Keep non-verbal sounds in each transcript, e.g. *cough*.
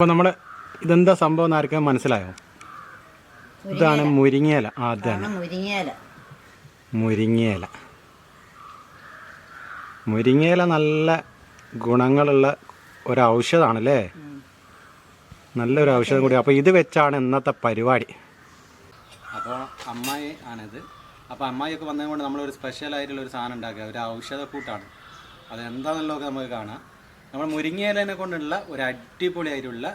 അപ്പോൾ നമ്മൾ ഇതെന്താ സംഭവം എന്ന് ആർക്കും മനസ്സിലായോ? ഇതാണ് മുരിങ്ങയില ആ അതാണ് മുരിങ്ങയില. മുരിങ്ങയില. മുരിങ്ങയില നല്ല ഗുണങ്ങളുള്ള ഒരു ഔഷധമാണല്ലേ നല്ലൊരു ഔഷധം കൂടി. അപ്പോൾ ഇത് വെച്ചാണ് ഇന്നത്തെ പരിപാടി. അപ്പോൾ അമ്മായി ആണിത്. അപ്പോൾ അമ്മായിയൊക്കെ വന്നതുകൊണ്ട് നമ്മളൊരു സ്പെഷ്യൽ ആയിട്ടുള്ള ഒരു സാധനം ഉണ്ടാക്കുക. ഒരു ഔഷധക്കൂട്ടാണ്. അത് എന്താണെന്നുള്ളതൊക്കെ നമുക്ക് കാണാം. നമ്മൾ മുരിങ്ങയിലനെ കൊണ്ടുള്ള ഒരു അടിപൊളിയായിട്ടുള്ള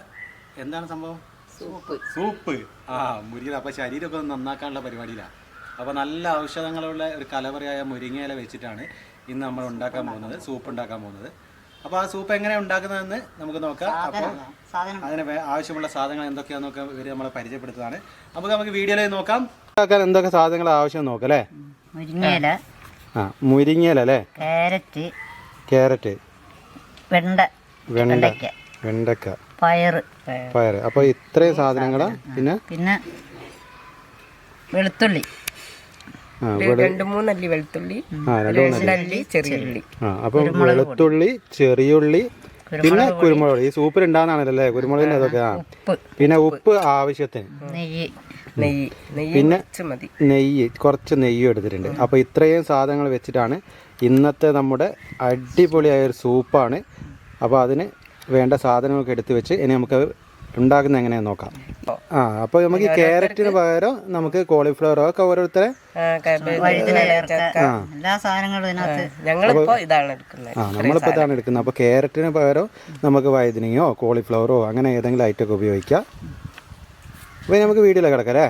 എന്താണ് സംഭവം? സൂപ്പ്. സൂപ്പ്. ആ മുരിങ്ങ അപ്പോൾ ശരീരമൊക്കെ നന്നാക്കാനുള്ള പരിപാടിയിലാണ് അപ്പോൾ നല്ല ഔഷധങ്ങളുള്ള ഒരു കലവറയായ മുരിങ്ങയില വെച്ചിട്ടാണ് ഇന്ന് നമ്മൾ ഉണ്ടാക്കാൻ പോകുന്നത് സൂപ്പ് ഉണ്ടാക്കാൻ പോകുന്നത്. അപ്പോൾ ആ സൂപ്പ് എങ്ങനെ ഉണ്ടാക്കുന്നതെന്ന് നമുക്ക് നോക്കാം. അപ്പോൾ അതിന് ആവശ്യമുള്ള സാധനങ്ങൾ എന്തൊക്കെയാണെന്നൊക്കെ ഇവർ നമ്മളെ പരിചയപ്പെടുത്തുന്നതാണ്. നമുക്ക് നമുക്ക് വീഡിയോയിൽ നോക്കാം. ഉണ്ടാക്കാൻ എന്തൊക്കെ സാധനങ്ങൾ ആവശ്യം നോക്കാം അല്ലേ? മുരിങ്ങയില. ആ മുരിങ്ങയില അല്ലേ? ക്യാരറ്റ്. ക്യാരറ്റ്. വെണ്ട വെണ്ട വെണ്ടയ്ക്ക. വെണ്ടക്ക പയറ്. പയർ അപ്പോൾ ഇത്രയും സാധനങ്ങൾ പിന്നെ? പിന്നെ വെളുത്തുള്ളി. രണ്ട് മൂന്നല്ലി വെളുത്തുള്ളി രണ്ടല്ലി ചെറിയുള്ളി. അപ്പം വെളുത്തുള്ളി ചെറിയുള്ളി പിന്നെ കുരുമുളക് ഈ സൂപ്പിൽ ഉണ്ടാകുന്നതാണല്ലേ കുരുമുളകിന്റെ അതൊക്കെ ആ. പിന്നെ ഉപ്പ്. ആവശ്യത്തിന്. നെയ്യ്. നെയ്യ്. നെയ്യ് പിന്നെ നെയ്യ് കുറച്ച് നെയ്യും എടുത്തിട്ടുണ്ട്. അപ്പോൾ ഇത്രയും സാധനങ്ങൾ വെച്ചിട്ടാണ് ഇന്നത്തെ നമ്മുടെ അടിപൊളിയായ ഒരു സൂപ്പാണ്. അപ്പോൾ അതിന് വേണ്ട സാധനങ്ങളൊക്കെ എടുത്ത് വെച്ച് ഇനി നമുക്ക് ഉണ്ടാക്കുന്ന എങ്ങനെയാന്ന് നോക്കാം. ആ അപ്പോൾ നമുക്ക് ഈ ക്യാരറ്റിന് പകരം നമുക്ക് കോളിഫ്ലവറോ ഒക്കെ ഓരോരുത്തരെ ആ, നമ്മളിപ്പോൾ ഇതാണ് എടുക്കുന്നത്. അപ്പോൾ ക്യാരറ്റിന് പകരം നമുക്ക് വഴുതനങ്ങയോ കോളിഫ്ലവറോ അങ്ങനെ ഏതെങ്കിലും ഐറ്റം ഒക്കെ ഉപയോഗിക്കാം. അപ്പോൾ നമുക്ക് വീഡിയോയിലേക്ക് കിടക്കാം അല്ലേ?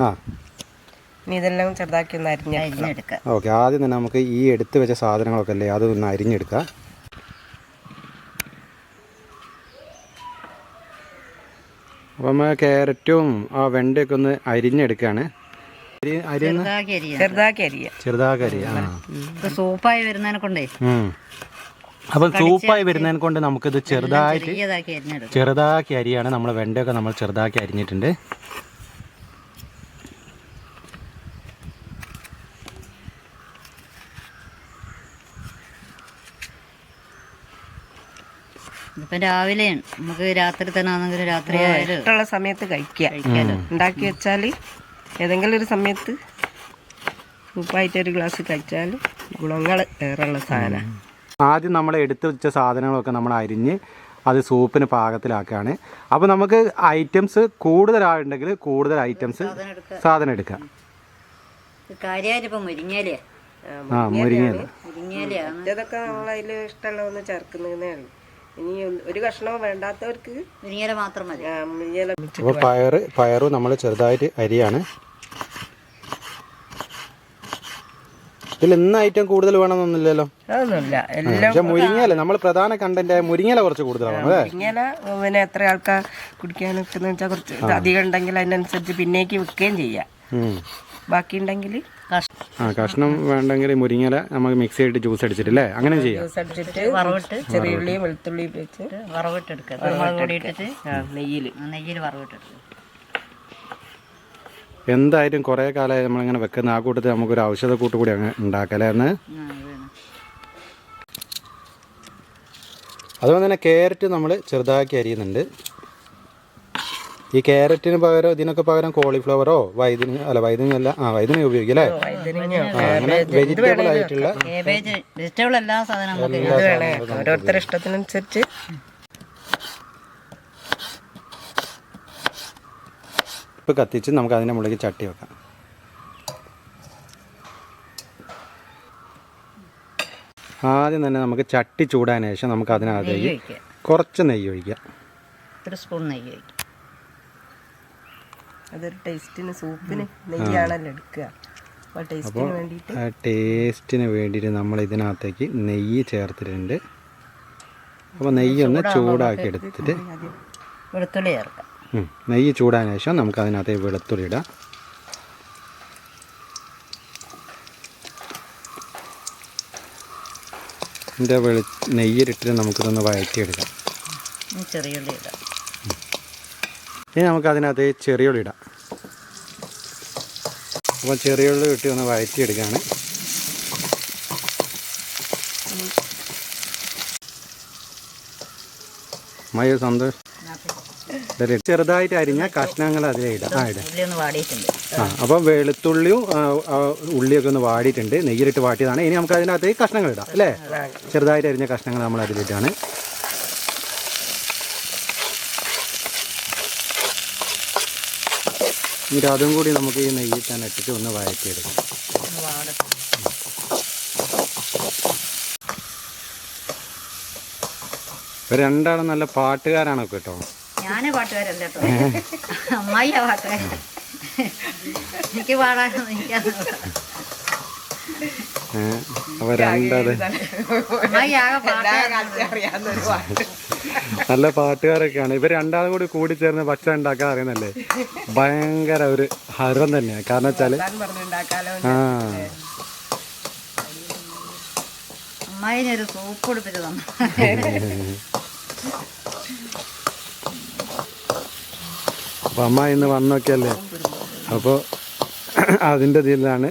ആ. ഇനി ഇതെല്ലാം ചെറുതാക്കി ഒന്ന് അരിഞ്ഞെടുക്കാം. ഓക്കെ ആദ്യം തന്നെ നമുക്ക് ഈ എടുത്ത് വെച്ച സാധനങ്ങളൊക്കെ അല്ലേ അത് ഒന്ന് അരിഞ്ഞെടുക്കാം. അപ്പം നമ്മൾ ക്യാരറ്റും ആ വെണ്ടയൊക്കെ ഒന്ന് അരിഞ്ഞെടുക്കുകയാണ് അരി അരിയുന്ന ചെറുതാക്കി അരിയാം ചെറുതാക്കി അരിയ. ചെറുതാക്കി അരി ആ. ഇത് സൂപ്പായി വരുന്നതിനെ കൊണ്ടേ. ഉം. അപ്പം സൂപ്പായി വരുന്നതിനെ കൊണ്ട് നമുക്കിത് ചെറുതായിട്ട് ചെറുതാക്കി അരിയാണ് നമ്മൾ വെണ്ടയൊക്കെ നമ്മൾ ചെറുതാക്കി അരിഞ്ഞിട്ടുണ്ട്. ഇതിപ്പം രാവിലെയാണ്. നമുക്ക് രാത്രി തന്നെ ആണെങ്കിലും രാത്രി ആയിട്ടുള്ള സമയത്ത് കഴിക്കുക. കഴിക്കാലോ ഉണ്ടാക്കി വെച്ചാൽ ഏതെങ്കിലും ഒരു സമയത്ത് ഉപ്പായിട്ട് ഒരു ഗ്ലാസ് കഴിച്ചാൽ ഗുണങ്ങൾ ഏറെയുള്ള സാധനമാണ് ആദ്യം നമ്മൾ എടുത്തു വെച്ച സാധനങ്ങളൊക്കെ നമ്മൾ അരിഞ്ഞ് അത് സൂപ്പിന് പാകത്തിലാക്കുകയാണ്. അപ്പോൾ നമുക്ക് ഐറ്റംസ് കൂടുതലായിട്ടുണ്ടെങ്കിൽ കൂടുതൽ ഐറ്റംസ് സാധനം എടുക്കാം കാര്യമായിട്ട് ഇപ്പം മുരിങ്ങയിലേ ആ മുരിങ്ങയില. മുരിങ്ങയിലയാണ്. ഇതൊക്കെ നമ്മൾ അതിൽ ഇഷ്ടമുള്ള ഒന്ന് ചേർക്കുന്നതേ ഉള്ളൂ. ഇനി ഒരു കഷ്ണവും വേണ്ടാത്തവർക്ക് മുരിങ്ങയില മാത്രം മതി. മുരിങ്ങയില അപ്പോൾ പയറ് പയറും നമ്മൾ ചെറുതായിട്ട് അരിയാണ്. ഇതിൽ ഇന്ന് ഐറ്റം കൂടുതൽ വേണമെന്നൊന്നുമില്ലല്ലോ? പക്ഷെ മുരിങ്ങയില നമ്മൾ പ്രധാന കണ്ടന്റ് മുരിങ്ങയില കുറച്ച് കൂടുതലാണ് അല്ലേ? ഇങ്ങനെ പിന്നെ എത്ര ആൾക്കാർ കുടിക്കാൻ നിൽക്കുന്ന വെച്ചാൽ കുറച്ച് അധികം ഉണ്ടെങ്കിൽ അതിനനുസരിച്ച് പിന്നേക്ക് വെക്കുകയും ചെയ്യാം. ബാക്കി ഉണ്ടെങ്കിൽ കഷ്ണം ആ കഷ്ണം വേണ്ടെങ്കിൽ മുരിങ്ങല നമുക്ക് മിക്സ് ചെയ്തിട്ട് ജ്യൂസ് അടിച്ചിട്ടില്ലേ? അങ്ങനെ ചെയ്യാം. ജ്യൂസ് അടിച്ചിട്ട് വറവിട്ട് ചെറിയുള്ളിയും വെളുത്തുള്ളിയും വെച്ച് വറവിട്ടെടുക്കുക കുരുമുളക് പൊടി ഇട്ടിട്ട് നെയ്യിൽ നെയ്യിൽ വറവിട്ടെടുക്കുക എന്തായാലും കുറേ കാലമായി നമ്മളിങ്ങനെ വെക്കുന്ന ആ കൂട്ടത്തിൽ നമുക്കൊരു ഔഷധക്കൂട്ട് കൂടി അങ്ങ് ഉണ്ടാക്കലേ എന്ന്. അതുപോലെ തന്നെ കാരറ്റ് നമ്മൾ ചെറുതാക്കി അരിയുന്നുണ്ട്. ഈ ക്യാരറ്റിന് പകരം ഇതിനൊക്കെ പകരം കോളിഫ്ലവറോ വൈദ്യുതി അല്ല വൈദ്യുതി അല്ല ആ വൈദ്യുതി ഉപയോഗിക്കും അല്ലേ? അങ്ങനെ വെജിറ്റബിൾ ആയിട്ടുള്ള വെജിറ്റബിൾ എല്ലാ ഓരോരുത്തരുടെ ഇഷ്ടത്തിനനുസരിച്ച്. ഇപ്പം കത്തിച്ച് നമുക്ക് അതിന്റെ മുകളിലേക്ക് ചട്ടി വെക്കാം. ആദ്യം തന്നെ നമുക്ക് ചട്ടി ചൂടാൻ ശേഷം നമുക്ക് അതിനകത്തേക്ക് കുറച്ച് നെയ്യ് ഒഴിക്കാം. ഒരു സ്പൂൺ നെയ്യ് ഒഴിക്കുക അതൊരു ടേസ്റ്റിന് സൂപ്പിന് നെയ്യാണല്ലോ എടുക്കുക. അപ്പോൾ ടേസ്റ്റിന് വേണ്ടിയിട്ട് ആ ടേസ്റ്റിന് വേണ്ടിയിട്ട് നമ്മൾ ഇതിനകത്തേക്ക് നെയ്യ് ചേർത്തിട്ടുണ്ട്. അപ്പോൾ നെയ്യ് ഒന്ന് ചൂടാക്കി എടുത്തിട്ട് വെളുത്തുള്ളി ചേർക്കാം. നെയ്യ് ചൂടാൻ ശേഷം നമുക്ക് അതിനകത്ത് വെളുത്തുള്ളി ഇടാം. ഇതിന്റെ വെളു നെയ്യിലിട്ടിട്ട് നമുക്കിതൊന്ന് വഴറ്റിയെടുക്കാം. ചെറിയുള്ളി ഇടാം. ഇനി നമുക്ക് അതിനകത്ത് ചെറിയുള്ളി ഇടാം. അപ്പോൾ ചെറിയുള്ളി ഇട്ടി ഒന്ന് വഴറ്റിയെടുക്കുകയാണ്. മയ സന്തോഷം. ചെറുതായിട്ട് അരിഞ്ഞ കഷ്ണങ്ങൾ അതിലിടാം ആ ഇടാം. ആ അപ്പം വെളുത്തുള്ളിയും ഉള്ളിയൊക്കെ ഒന്ന് വാടിയിട്ടുണ്ട്. നെയ്യിലിട്ട് വാട്ടിയതാണ്. ഇനി നമുക്ക് അതിനകത്ത് കഷ്ണങ്ങൾ ഇടാം അല്ലേ? ചെറുതായിട്ട് അരിഞ്ഞ കഷ്ണങ്ങൾ നമ്മൾ അതിലിട്ടാണ് എന്നിട്ട് അതും കൂടി നമുക്ക് ഈ നെയ്യിൽ തന്നെ ഇട്ടിട്ട് ഒന്ന് വഴറ്റിയെടുക്കാം. രണ്ടാളും നല്ല പാട്ടുകാരാണോ കേട്ടോ. ഞാൻ പാട്ടുകാരല്ല കേട്ടോ അമ്മായിയാ പാട്ടുകാരൻ. എനിക്ക് പാടാനൊന്നും അറിയാവുന്നൊരു പാട്ട്. നല്ല പാട്ടുകാരൊക്കെയാണ്. ഇവർ രണ്ടാളും കൂടി കൂടി ചേർന്ന് ഭക്ഷണം ഉണ്ടാക്കാൻ അറിയുന്നല്ലേ ഭയങ്കര ഒരു ഹരം തന്നെയാണ്. കാരണം വെച്ചാൽ ആ. സൂപ്പ് തന്നു. അപ്പൊ അമ്മ ഇന്ന് വന്നൊക്കെയല്ലേ? അപ്പോൾ അതിന്റെ ഇതിലാണ്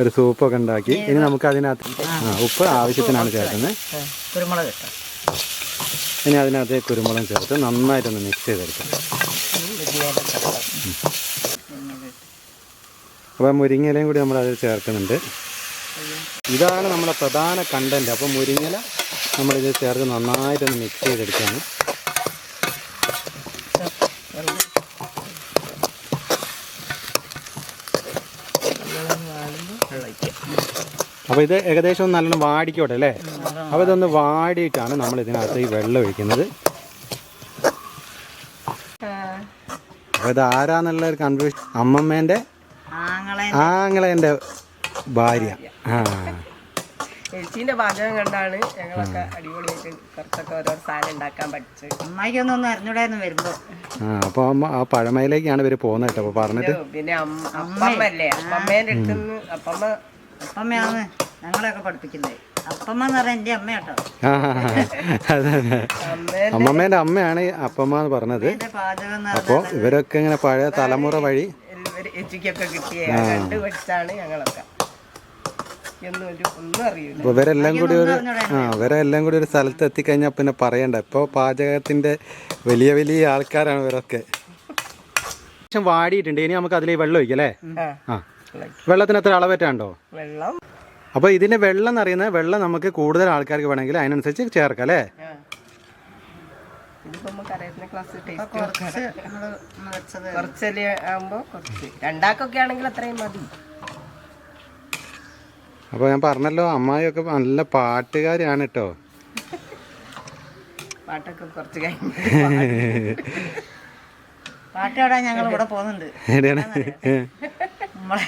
ഒരു സൂപ്പൊക്കെ ഉണ്ടാക്കി. ഇനി നമുക്ക് അതിനകത്ത് ഉപ്പ് ആവശ്യത്തിനാണ് ചേർക്കുന്നത്. കുരുമുളക് ഇനി അതിനകത്ത് കുരുമുളകും ചേർത്ത് നന്നായിട്ടൊന്ന് മിക്സ് ചെയ്തെടുക്കാം. അപ്പോൾ മുരിങ്ങയിലയും കൂടി നമ്മൾ അതിൽ ചേർക്കുന്നുണ്ട്. ഇതാണ് നമ്മുടെ പ്രധാന കണ്ടന്റ് അപ്പോൾ മുരിങ്ങയില നമ്മളിത് ചേർത്ത് നന്നായിട്ടൊന്ന് മിക്സ് ചെയ്തെടുക്കുകയാണ്. അപ്പോൾ ഇത് ഏകദേശം നല്ലോണം വാടിക്കോട്ടെ അല്ലേ? അപ്പോൾ ഇതൊന്ന് വാടിയിട്ടാണ് നമ്മൾ ഇതിനകത്ത് ഈ വെള്ളം ഒഴിക്കുന്നത്. അപ്പോൾ ഇത് ആരാന്നുള്ള ഒരു കൺഫ്യൂഷൻ അമ്മമ്മേന്റെ ആങ്ങളെ ആങ്ങളേന്റെ ഭാര്യ. ആ. ചേച്ചീന്റെ പാചകം കണ്ടാണ് ഞങ്ങളൊക്കെ അടിപൊളിയായിട്ട് കുറച്ചൊക്കെ ഓരോ സാധനം ഉണ്ടാക്കാൻ പഠിച്ചത് അമ്മായിക്കൊന്നും ഒന്നും അറിഞ്ഞൂടായിരുന്നു വരുമ്പോ. ആ അപ്പോൾ അമ്മ ആ പഴമയിലേക്കാണ് ഇവർ പോകുന്നത് കേട്ടോ. അപ്പോൾ പറഞ്ഞിട്ട് പിന്നെ അമ്മ- അപ്പമ്മ അല്ലേ അപ്പമ്മേന്റെ അടുത്ത് നിന്ന് അപ്പമ്മ അപ്പമ്മയാണ് ഞങ്ങളെയൊക്കെ പഠിപ്പിക്കുന്നത്. അപ്പമ്മ എന്ന് എന്റെ അമ്മമ്മേന്റെ അമ്മയാണ് അപ്പമ്മ എന്ന് പറഞ്ഞത്. അപ്പൊ അപ്പോൾ ഇവരൊക്കെ ഇങ്ങനെ പഴയ തലമുറ വഴി അപ്പോൾ ഇവരെല്ലാം കൂടി ഒരു ആ ഇവരെല്ലാം കൂടി ഒരു സ്ഥലത്ത് എത്തിക്കഴിഞ്ഞാൽ പിന്നെ പറയണ്ട. ഇപ്പൊ പാചകത്തിന്റെ വലിയ വലിയ ആൾക്കാരാണ് ഇവരൊക്കെ. വാടിയിട്ടുണ്ട്. ഇനി നമുക്ക് അതിലേക്ക് വെള്ളം ഒഴിക്കല്ലേ? ആ. വെള്ളത്തിന് എത്ര അളവറ്റാണ്ടോ വെള്ളം അപ്പോൾ ഇതിന്റെ വെള്ളം എന്നറിയുന്ന വെള്ളം നമുക്ക് കൂടുതൽ ആൾക്കാർക്ക് വേണമെങ്കിൽ അതിനനുസരിച്ച് ചേർക്കാം അല്ലേ? അപ്പൊ ഇതിപ്പോ ക്ലാസ് ടേസ്റ്റ് കുറച്ച് നമ്മൾ ഒന്ന് വെച്ചത് കുറച്ചല്ലേ ആകുമ്പോ കുറച്ച്. രണ്ടാക്കൊക്കെ ആണെങ്കിൽ അത്രയും മതി. അപ്പോൾ ഞാൻ പറഞ്ഞല്ലോ അമ്മായിയൊക്കെ നല്ല പാട്ടുകാരാണ് കേട്ടോ *laughs* പാട്ടൊക്കെ കുറച്ച് കഴിഞ്ഞു. *laughs* പാട്ട് ഞങ്ങൾ ഇവിടെ പോകുന്നുണ്ട്. നമ്മളെ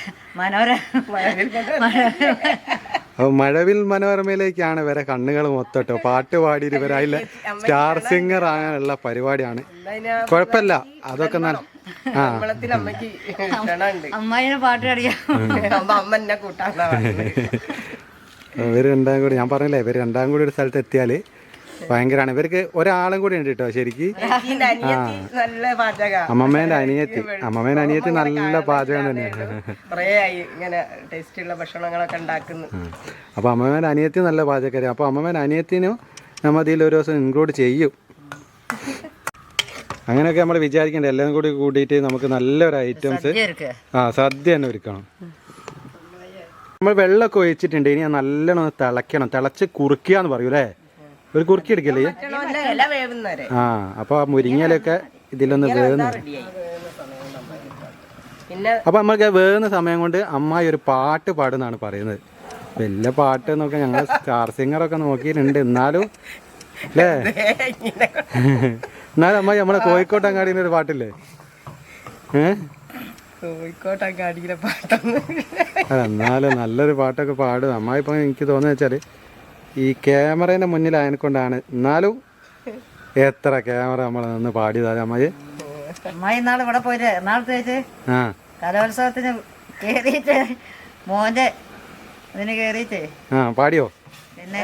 മഴവിൽ മനോരമയിലേക്കാണ് ഇവരെ കണ്ണുകൾ മൊത്തം പാട്ട് പാടി ഇവരായില്ല സ്റ്റാർ സിംഗർ ആകാനുള്ള പരിപാടിയാണ്. കുഴപ്പമില്ല. അതൊക്കെ നല്ല ആ. പാട്ട് ഇവർ രണ്ടാം കൂടി ഞാൻ പറഞ്ഞില്ലേ ഇവർ രണ്ടാം കൂടി ഒരു സ്ഥലത്ത് എത്തിയാൽ ഭയങ്കരമാണ് ഇവർക്ക് ഒരാളും കൂടി ഉണ്ട് കേട്ടോ ശരിക്ക്. അമ്മമ്മേന്റെ അനിയത്തി. അമ്മമ്മേന്റെ പാചക അനിയത്തി നല്ല പാചകം തന്നെയാണ്. അപ്പൊ അമ്മമ്മേന്റെ അനിയത്തി നല്ല പാചകക്കാരി. അപ്പൊ അമ്മമ്മേന്റെ അനിയത്തിനും നമ്മൾ അതിൽ ഒരു ദിവസം ഇൻക്ലൂഡ് ചെയ്യും. അങ്ങനെയൊക്കെ നമ്മൾ വിചാരിക്കണ്ടേ. എല്ലാം കൂടി കൂടിയിട്ട് നമുക്ക് നല്ലൊരു ഐറ്റംസ് ആ സദ്യ തന്നെ ഒരുക്കണം. നമ്മൾ വെള്ളമൊക്കെ ഒഴിച്ചിട്ടുണ്ട്. ഇനി നല്ലോണം തിളയ്ക്കണം. തിളച്ച് കുറുക്കുക എന്ന് പറയൂ അല്ലേ ഒരു കുറുക്കി എടുക്കല്ലേ? ആ അപ്പോൾ ആ മുരിങ്ങയിലൊക്കെ ഇതിലൊന്ന് അപ്പൊ നമ്മൾക്ക് അപ്പോൾ നമ്മൾക്ക് വേവുന്ന സമയം കൊണ്ട് അമ്മായി ഒരു പാട്ട് പാടുന്നാണ് പറയുന്നത്. വലിയ പാട്ട് എന്നൊക്കെ ഞങ്ങൾ സ്റ്റാർ സിംഗറൊക്കെ നോക്കിയിട്ടുണ്ട്. എന്നാലും അല്ലേ? എന്നാലും അമ്മായി നമ്മളെ കോഴിക്കോട്ട് അങ്ങാടിയിൽ ഒരു പാട്ടില്ലേ? ഏഹ് കോഴിക്കോട്ട് അങ്ങാടിയിലെ പാട്ടൊന്ന്. എന്നാലും നല്ലൊരു പാട്ടൊക്കെ പാടും. അമ്മായി ഇപ്പം എനിക്ക് തോന്നുന്നത് വെച്ചാൽ ഈ ക്യാമറേന്റെ മുന്നിലായത് കൊണ്ടാണ് എന്നാലും എത്ര ക്യാമറ നമ്മൾ നിന്ന് പാടിയതാ അമ്മയെ? അമ്മായി ഇന്നാൾ ഇവിടെ പോയിട്ട് എറണാകുളത്ത് വെച്ച് ആ. കലോത്സവത്തിന് കേറിയിട്ട് മോന്റെ ഇതിന് കേറിയിട്ടേ. ആ പാടിയോ? പിന്നെ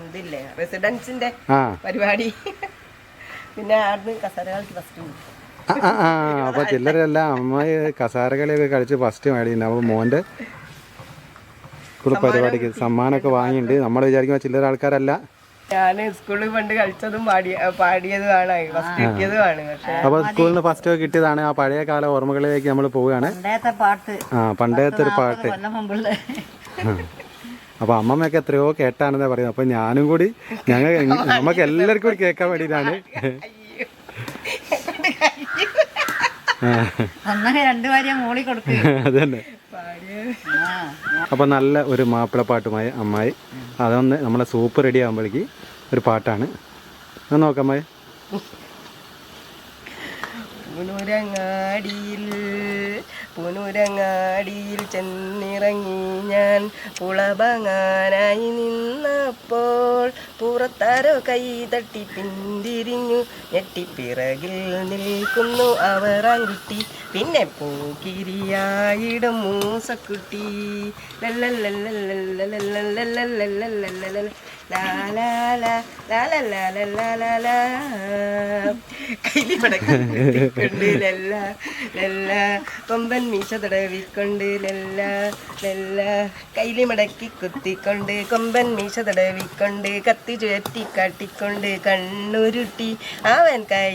ഇതില്ലേ റെസിഡൻസിന്റെ പരിപാടി. പിന്നെ അവിടുന്ന് കസരകൾക്ക് ഫസ്റ്റ് ആ, ആ ആ അപ്പോൾ അമ്മായി കസാരകളിയൊക്കെ കളിച്ച് ഫസ്റ്റ് മേടിയിട്ടുണ്ട് അപ്പൊ മോന്റെ കൂടെ പരിപാടിക്ക് സമ്മാനമൊക്കെ വാങ്ങിയിട്ടുണ്ട് നമ്മൾ വിചാരിക്കുന്ന ചില്ലറ ആൾക്കാരല്ല. ഞാൻ സ്കൂളിൽ പണ്ട് കളിച്ചതും പാടിയ പാടിയതുമാണ്. ഫസ്റ്റ് കിട്ടിയതുമാണ് അപ്പൊ അപ്പോൾ സ്കൂളിൽ നിന്ന് ഫസ്റ്റ് ഒക്കെ കിട്ടിയതാണ് ആ പഴയ കാല ഓർമ്മകളിലേക്ക് നമ്മൾ പോവുകയാണ്. പണ്ടത്തെ പാട്ട്. ആ പണ്ടത്തെ ഒരു പാട്ട്. അപ്പൊ മുമ്പുള്ള. അപ്പോൾ അമ്മമ്മയൊക്കെ എത്രയോ കേട്ടാണെന്നാ പറയുന്നത്. അപ്പൊ ഞാനും കൂടി ഞങ്ങൾ നമുക്ക് എല്ലാവർക്കും കൂടി കേൾക്കാൻ വേണ്ടിയിട്ടാണ്. ഒന്നര രണ്ടു കാര്യം മോളി കൊടുക്കുക അത് തന്നെ ആ അപ്പോൾ നല്ല ഒരു മാപ്പിളപ്പാട്ടുമായി അമ്മായി. അതൊന്ന് നമ്മളെ സൂപ്പ് റെഡി ആകുമ്പോഴേക്ക് ഒരു പാട്ടാണ്. ഒന്ന് നോക്കാം അമ്മായി. പുനരങ്ങാടിയിൽ ചെന്നിറങ്ങി ഞാൻ പുളബങ്ങാനായി നിന്നപ്പോൾ പുറത്താരോ കൈ തട്ടി പിന്തിരിഞ്ഞു. ഞെട്ടിപ്പിറകിൽ നിൽക്കുന്നു അവർ ആൺകുട്ടി. പിന്നെ പൂക്കിരിയായിടും മൂസക്കുട്ടി. ലല്ലല്ലല്ലല്ലല്ലല്ലല്ലല്ലല്ലല്ലല്ലല്ലല്ലല്ലല്ലല്ല. ലാലാലാ, ലാലാലാലാലാലാലാ. കൈലി മടക്കിക്കൊണ്ട് ലല്ല, ലല്ല. കൊമ്പൻ മീശ തടവിക്കൊണ്ട്. കൈലി മടക്കി കുത്തിക്കൊണ്ട് കൊമ്പൻ മീശ തടവിക്കൊണ്ട് കത്തി ചുഴറ്റി കാട്ടിക്കൊണ്ട് കണ്ണുരുട്ടി അവൻ കൈ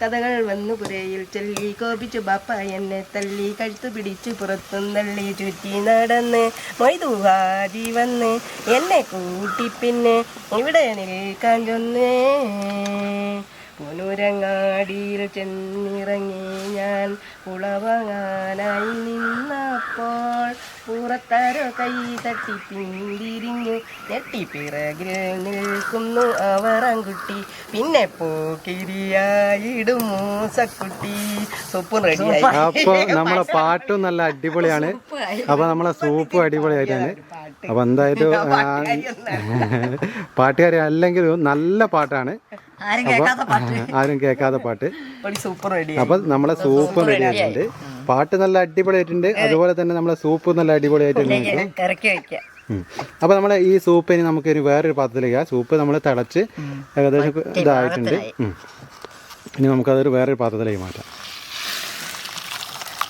കഥകൾ വന്നു പുരയിൽ ചൊല്ലി കോപിച്ചു ബാപ്പ എന്നെ തല്ലി കഴുത്തു പിടിച്ചു പുറത്തും തള്ളി ചുറ്റി നടന്ന് മൊയ്തുഹാരി വന്ന് എന്നെ കൂട്ടി പിന്നെ ഇവിടെ നിൽക്കാൻ ചൊന്നേ. പുനുരങ്ങാടിയിൽ ചെന്നിറങ്ങി ഞാൻ ഉളവങ്ങാനായി നിന്നപ്പോൾ പുറത്താരോ കൈ തട്ടി പിന്തിരിഞ്ഞു ഞെട്ടി പിറകിൽ നിൽക്കുന്നു അവർ അങ്കുട്ടി. പിന്നെ പോക്കിരിയായിടും മൂസക്കുട്ടി. സൂപ്പ് റെഡിയായി അപ്പൊ നമ്മളെ പാട്ടും നല്ല അടിപൊളിയാണ്. അപ്പൊ നമ്മളെ സൂപ്പും അടിപൊളിയായിട്ടാണ്. അപ്പൊ എന്തായാലും *laughs* പാട്ടുകാരി അല്ലെങ്കിലും നല്ല പാട്ടാണ്. ആരും കേൾക്കാത്ത പാട്ട്. അപ്പൊ നമ്മളെ സൂപ്പർ റെഡി റെഡി ആയിട്ടുണ്ട്. പാട്ട് നല്ല അടിപൊളിയായിട്ടുണ്ട്. അതുപോലെ തന്നെ നമ്മളെ സൂപ്പ് നല്ല അടിപൊളിയായിട്ടുണ്ട് ഇറക്കി നമ്മളെ ഉം. അപ്പോൾ നമ്മൾ ഈ സൂപ്പ് ഇനി നമുക്ക് ഇനി വേറൊരു പാത്രത്തിലേക്ക് സൂപ്പ് നമ്മൾ തിളച്ച് ഏകദേശം ഇതായിട്ടുണ്ട്. ഇനി നമുക്കതൊരു വേറൊരു പാത്രത്തിലേക്ക് മാറ്റാം.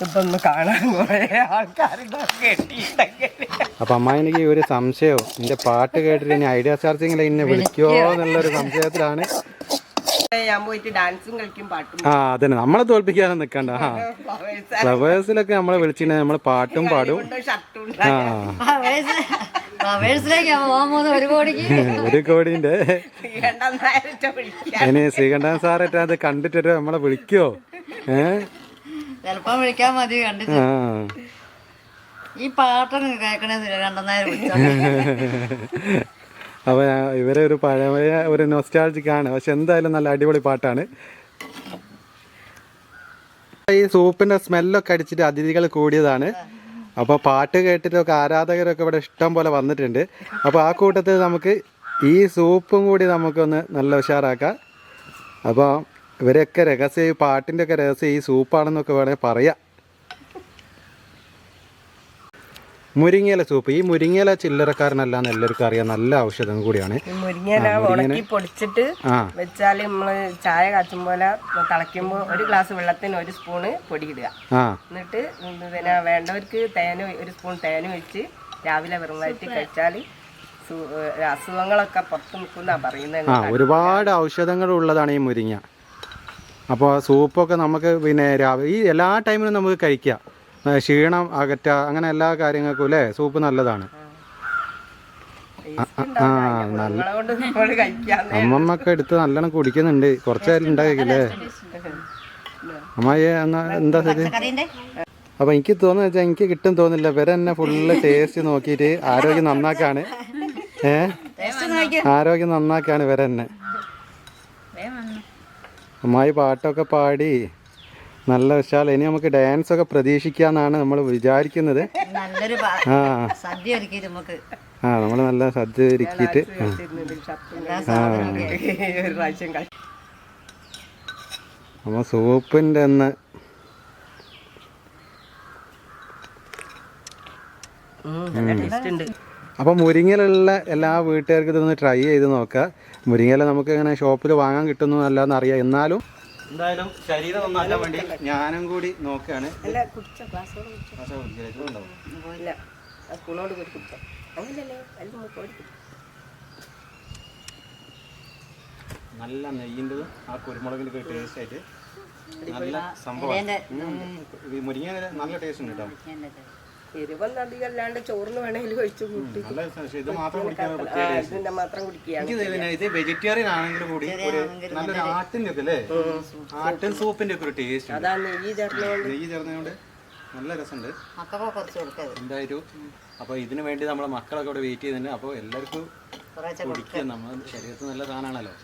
അപ്പൊ അപ്പം അമ്മ എനിക്ക് ഒരു സംശയവും നിന്റെ പാട്ട് കേട്ടിട്ട് ഇനി ഐഡിയ ചാർജിങ്ങിൽ എന്നെ വിളിക്കുമോ എന്നുള്ളൊരു സംശയത്തിലാണ് ഞാൻ ഡാൻസും പാട്ടും ആ അതന്നെ. നമ്മളെ തോൽപ്പിക്കാനും നിക്കണ്ട. ഫ്ലവേഴ്സിലൊക്കെ നമ്മളെ വിളിച്ചിട്ടുണ്ടെങ്കിൽ നമ്മൾ പാട്ടും പാടും. ആ. *laughs* ഒരു കോടിന്റെ. ഇനി ശ്രീകണ്ഠൻ സാറേറ്റ അത് കണ്ടിട്ടൊരു നമ്മളെ വിളിക്കോ? ഏ? ചിലപ്പം വിളിക്കാൻ മതി കണ്ടിട്ട്. ഈ പാട്ടൊക്കെ കേൾക്കണേ രണ്ടെണ്ണായിരം വിളിച്ചാൽ *laughs* അപ്പോൾ ഇവരെ ഒരു പഴയ ഒരു നൊസ്റ്റാൾജിക്കാണ് പക്ഷെ എന്തായാലും നല്ല അടിപൊളി പാട്ടാണ്. ഈ സൂപ്പിന്റെ സ്മെല്ലൊക്കെ അടിച്ചിട്ട് അതിഥികൾ കൂടിയതാണ്. അപ്പോൾ പാട്ട് കേട്ടിട്ടൊക്കെ ആരാധകരൊക്കെ ഇവിടെ ഇഷ്ടം പോലെ വന്നിട്ടുണ്ട്. അപ്പോൾ ആ കൂട്ടത്തിൽ നമുക്ക് ഈ സൂപ്പും കൂടി നമുക്കൊന്ന് നല്ല ഉഷാറാക്കാം. അപ്പോൾ ഇവരൊക്കെ രഹസ്യം ഈ പാട്ടിന്റെ ഒക്കെ രഹസ്യം ഈ സൂപ്പാണെന്നൊക്കെ വേണമെങ്കിൽ പറയാം. മുരിങ്ങയില സൂപ്പ്. ഈ മുരിങ്ങയില ചില്ലറക്കാരനല്ലാന്ന് എല്ലാവർക്കും അറിയാം നല്ല ഔഷധം കൂടിയാണ്. ഉണക്കി പൊടിച്ചിട്ട് വെച്ചാൽ നമ്മൾ ചായ കാച്ചും പോലെ തിളയ്ക്കുമ്പോൾ ഒരു ഗ്ലാസ് വെള്ളത്തിന് ഒരു സ്പൂണ് പൊടി ഇടുക എന്നിട്ട് പിന്നെ വേണ്ടവർക്ക് തേന് ഒരു സ്പൂൺ തേന് വെച്ച് രാവിലെ വെറും വയറ്റി കഴിച്ചാൽ അസുഖങ്ങളൊക്കെ പുറത്ത് നിൽക്കുന്ന പറയുന്നത് ആ ഒരുപാട് ഔഷധങ്ങൾ ഉള്ളതാണ് ഈ മുരിങ്ങ. അപ്പോൾ സൂപ്പൊക്കെ നമുക്ക് പിന്നെ രാവിലെ ഈ എല്ലാ ടൈമിലും നമുക്ക് കഴിക്കാം. ക്ഷീണം അകറ്റ അങ്ങനെ എല്ലാ കാര്യങ്ങൾക്കും അല്ലേ? സൂപ്പ് നല്ലതാണ്. ആ നല്ല അമ്മമ്മൊക്കെ എടുത്ത് നല്ലോണം കുടിക്കുന്നുണ്ട്. കുറച്ചേരം ഉണ്ടാക്കില്ലേ അമ്മായി എന്നാ എന്താ സ്ഥിതി? അപ്പൊ അപ്പോൾ എനിക്ക് തോന്നുന്നു വെച്ചാൽ എനിക്ക് കിട്ടും തോന്നില്ല ഇവരെ തന്നെ ഫുള്ള് ടേസ്റ്റ് നോക്കിയിട്ട് ആരോഗ്യം നന്നാക്കാണ്. ഏ? ആരോഗ്യം നന്നാക്കാണ് വരെ അമ്മായി പാട്ടൊക്കെ പാടി. നല്ല വിശാല. ഇനി നമുക്ക് ഡാൻസ് ഒക്കെ പ്രതീക്ഷിക്കാന്നാണ് നമ്മൾ വിചാരിക്കുന്നത്. ആ. സദ്യ ഒരുക്കി നമുക്ക്. ആ നമ്മൾ നല്ല സദ്യ ഒരുക്കിയിട്ട്. നമ്മ സൂപ്പിന്റെ സൂപ്പിന്റെ ഒന്ന് ഉം, നല്ല ടേസ്റ്റ് ഉണ്ട്. അപ്പോൾ മുരിങ്ങയിലുള്ള എല്ലാ വീട്ടുകാർക്കും ഇതൊന്ന് ട്രൈ ചെയ്ത് നോക്കുക മുരിങ്ങയില നമുക്ക് ഇങ്ങനെ ഷോപ്പിൽ വാങ്ങാൻ കിട്ടുന്നു അല്ലാന്ന് അറിയാം. എന്നാലും എന്തായാലും ശരീരം നന്നാക്കാൻ വേണ്ടി ഞാനും കൂടി നോക്കുകയാണ്. നല്ല നെയ്യിന്റെതും ആ കുരുമുളകിന്റെ ടേസ്റ്റ് ആയിട്ട് നല്ല സംഭവം മുരിങ്ങ നല്ല ടേസ്റ്റ് ഉണ്ട് കേട്ടോ. എരിവൊന്നും അധികം അല്ലാണ്ട് ചോറിന് കൂട്ടി. ഇതിന്റെ മാത്രം കുടിക്കുകയാണ് ഇത് വെജിറ്റേറിയൻ ആണെങ്കിലും കൂടി നല്ലൊരു ആട്ടിന്റെ ഒക്കെ അല്ലേ? ആട്ടിൻ സൂപ്പിന്റെ ഒക്കെ ഒരു ടേസ്റ്റ് ഉണ്ട്. അതാ നെയ്യ് ചേർന്നുകൊണ്ട് നെയ്യ് ചേർന്നതുകൊണ്ട് നല്ല രസമുണ്ട്. എന്തായാലും അപ്പൊ ഇതിനു വേണ്ടി നമ്മളെ മക്കളൊക്കെ ഇവിടെ വെയിറ്റ് ചെയ്യുന്നുണ്ട് അപ്പോൾ എല്ലാവർക്കും കുടിക്കുക നമ്മൾ ശരീരത്തിന് നല്ല സാധനമാണല്ലോ.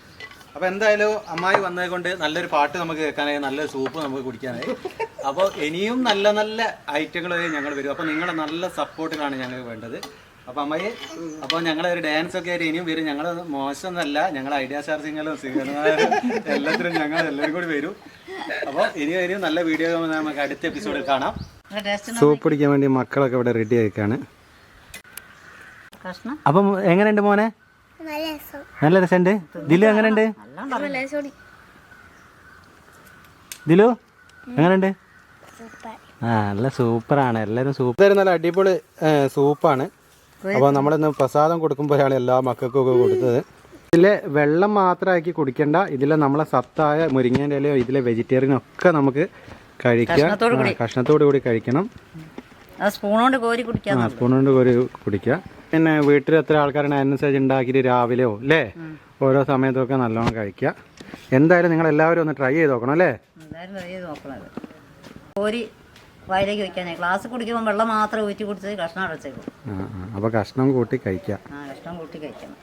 അപ്പോൾ എന്തായാലും അമ്മായി വന്നത് കൊണ്ട് നല്ലൊരു പാട്ട് നമുക്ക് കേൾക്കാനായി നല്ലൊരു സൂപ്പ് നമുക്ക് കുടിക്കാനായി. അപ്പോൾ ഇനിയും നല്ല നല്ല ഐറ്റങ്ങൾ ഞങ്ങൾ വരും. അപ്പോൾ നിങ്ങളുടെ നല്ല സപ്പോർട്ടിനാണ് ഞങ്ങൾക്ക് വേണ്ടത്. അപ്പോൾ അമ്മയെ അപ്പോൾ ഞങ്ങളെ ഒരു ഡാൻസ് ഒക്കെ ആയിട്ട് ഇനിയും വരും. ഞങ്ങൾ മോശമൊന്നല്ല ഞങ്ങൾ ഐഡിയ സ്റ്റാർ സിംഗറും സിംഗർമാരും എല്ലാത്തിനും ഞങ്ങൾ എല്ലാവരും കൂടി വരും. അപ്പോൾ ഇനിയും ഇനിയും നല്ല വീഡിയോ നമുക്ക് അടുത്ത എപ്പിസോഡിൽ കാണാം. സൂപ്പ് പിടിക്കാൻ വേണ്ടി മക്കളൊക്കെ ഇവിടെ റെഡി ആയിക്കാണ് അപ്പം എങ്ങനെയുണ്ട് മോനെ? നല്ല രസമുണ്ട്. ദിലു എങ്ങനെയുണ്ട്? ദിലു എങ്ങനെയുണ്ട്? ആ നല്ല സൂപ്പറാണ്. എല്ലാവരും സൂപ്പർ നല്ല അടിപൊളി സൂപ്പാണ്. അപ്പോൾ നമ്മളിന്ന് പ്രസാദം കൊടുക്കുമ്പോഴാണ് എല്ലാ മക്കൾക്കും ഒക്കെ കൊടുത്തത്. ഇതിലെ വെള്ളം മാത്രമാക്കി കുടിക്കണ്ട. ഇതിലെ നമ്മളെ സത്തായ മുരിങ്ങേന്റെ ഇലയോ ഇതിലെ വെജിറ്റേറിയൻ ഒക്കെ നമുക്ക് കഴിക്കാം. കഷ്ണത്തോട് കൂടി. കഴിക്കണം. സ്പൂൺ കൊണ്ട് കോരി കുടിക്കാം സ്പൂൺ കൊണ്ട് കോരി കുടിക്കുക പിന്നെ വീട്ടിൽ എത്ര ആൾക്കാരാണ് അതിനനുസരിച്ച് ഉണ്ടാക്കിയിട്ട് രാവിലെയോ അല്ലേ? ഓരോ സമയത്തൊക്കെ നല്ലോണം കഴിക്കുക. എന്തായാലും നിങ്ങൾ എല്ലാവരും ഒന്ന് ട്രൈ ചെയ്ത് നോക്കണം അല്ലേ? കോരി വായിലേക്ക് വെക്കാനേ. ഗ്ലാസ് കുടിക്കുമ്പോൾ വെള്ളം മാത്രം ഊറ്റി കുടിച്ച് കഷ്ണം അടച്ചേക്കും. അപ്പോൾ കഷ്ണം കൂട്ടി കഴിക്കുക. കഷ്ണം കൂട്ടി കഴിക്കണം.